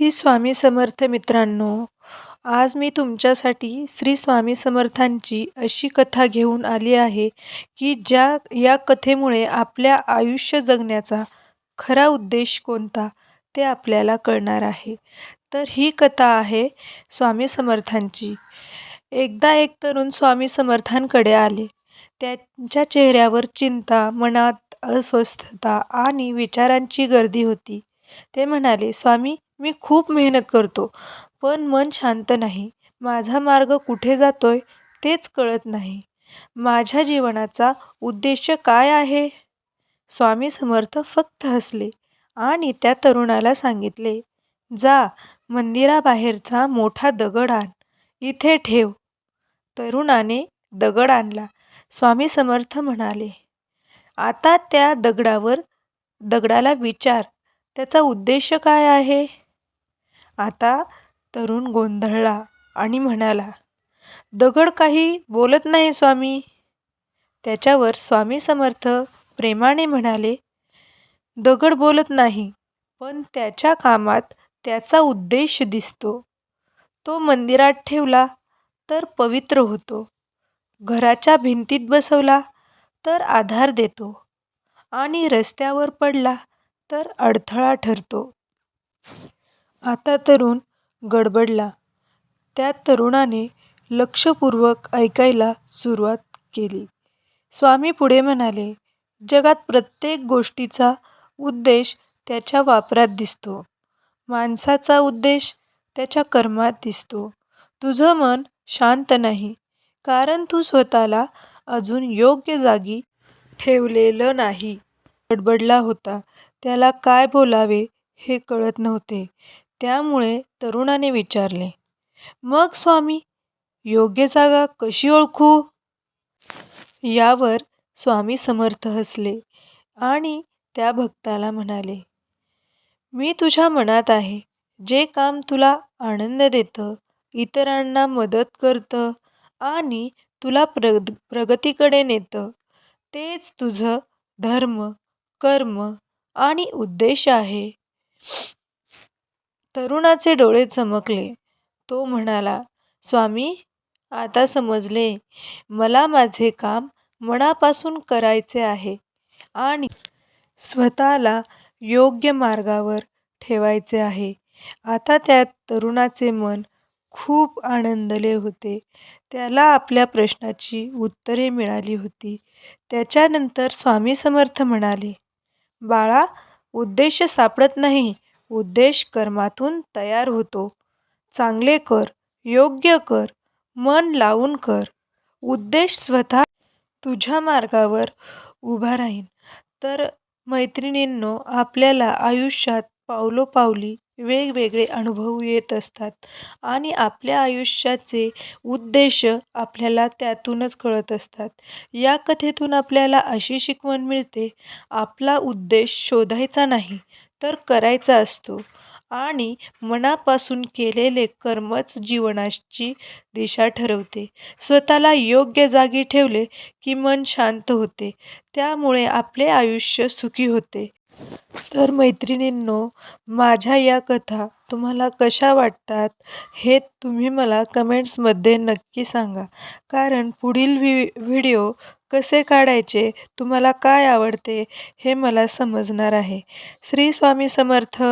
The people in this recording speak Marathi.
श्री स्वामी समर्थ मित्रांनो आज मी तुमच्यासाठी श्री स्वामी समर्थांची अशी कथा घेऊन आली आहे की ज्या या कथेमुळे आपल्या आयुष्य जगण्याचा खरा उद्देश कोणता ते आपल्याला कळणार आहे. तर ही कथा आहे स्वामी समर्थांची. एकदा एक तरुण स्वामी समर्थांकडे आले. त्यांच्या चेहऱ्यावर चिंता मनात अस्वस्थता आणि विचारांची गर्दी होती. ते म्हणाले स्वामी मी खूप मेहनत करतो. पण मन शांत नाही. माझा मार्ग कुठे जातो आहे तेच कळत नाही. माझ्या जीवनाचा उद्देश काय आहे? स्वामी समर्थ फक्त हसले आणि त्या तरुणाला सांगितले जा मंदिराबाहेरचा मोठा दगड आण. इथे ठेव. तरुणाने दगड आणला. स्वामी समर्थ म्हणाले आता त्या दगडावर दगडाला विचार. त्याचा उद्देश काय आहे? आता तरुण गोंधळला आणि म्हणाला दगड काही बोलत नाही स्वामी. त्याच्यावर स्वामी समर्थ प्रेमाने म्हणाले दगड बोलत नाही पण त्याच्या कामात त्याचा उद्देश दिसतो. तो मंदिरात ठेवला तर पवित्र होतो. घराच्या भिंतीत बसवला तर आधार देतो. आणि रस्त्यावर पडला तर अडथळा ठरतो. आता तरुण गडबडला. त्या तरुणाने लक्षपूर्वक ऐकायला सुरुवात केली. स्वामी पुढे म्हणाले जगात प्रत्येक गोष्टीचा उद्देश त्याच्या वापरात दिसतो. माणसाचा उद्देश त्याच्या कर्मात दिसतो. तुझं मन शांत नाही कारण तू स्वतःला अजून योग्य जागी ठेवलेलं नाही. गडबडला होता. त्याला काय बोलावे हे कळत नव्हते. त्यामुळे तरुणाने विचारले मग स्वामी योग्य जागा कशी ओळखू? यावर स्वामी समर्थ हसले आणि त्या भक्ताला म्हणाले मी तुझ्या मनात आहे. जे काम तुला आनंद देतं इतरांना मदत करतं आणि तुला प्रग प्रगतीकडे नेतं तेच तुझं धर्म कर्म आणि उद्देश आहे. तरुणाचे डोळे चमकले. तो म्हणाला स्वामी आता समजले. मला माझे काम मनापासून करायचे आहे आणि स्वतःला योग्य मार्गावर ठेवायचे आहे. आता त्या तरुणाचे मन खूप आनंदले होते. त्याला आपल्या प्रश्नाची उत्तरे मिळाली होती. त्याच्यानंतर स्वामी समर्थ म्हणाले बाळा उद्देश सापडत नाही. उद्देश कर्मातून तयार होतो. चांगले कर योग्य कर मन लावून कर. उद्देश स्वतः तुझ्या मार्गावर उभा राहीन. तर मैत्रिणींनो आपल्याला आयुष्यात पावलोपावली वेगवेगळे अनुभव येत असतात आणि आपल्या आयुष्याचे उद्देश आपल्याला त्यातूनच कळत असतात. या कथेतून आपल्याला अशी शिकवण मिळते आपला उद्देश शोधायचा नाही तर करायचा असतो. आणि मनापासून केलेले कर्मच जीवनाची दिशा ठरवते. स्वतःला योग्य जागी ठेवले की मन शांत होते. त्यामुळे आपले आयुष्य सुखी होते. तर मैत्रिणींनो माझ्या या कथा तुम्हाला कशा वाटतात हे तुम्ही मला कमेंट्समध्ये नक्की सांगा. कारण पुढील व्हि व्हिडिओ कसे काढायचे तुम्हाला काय आवडते हे मला समजणार आहे. श्री स्वामी समर्थ.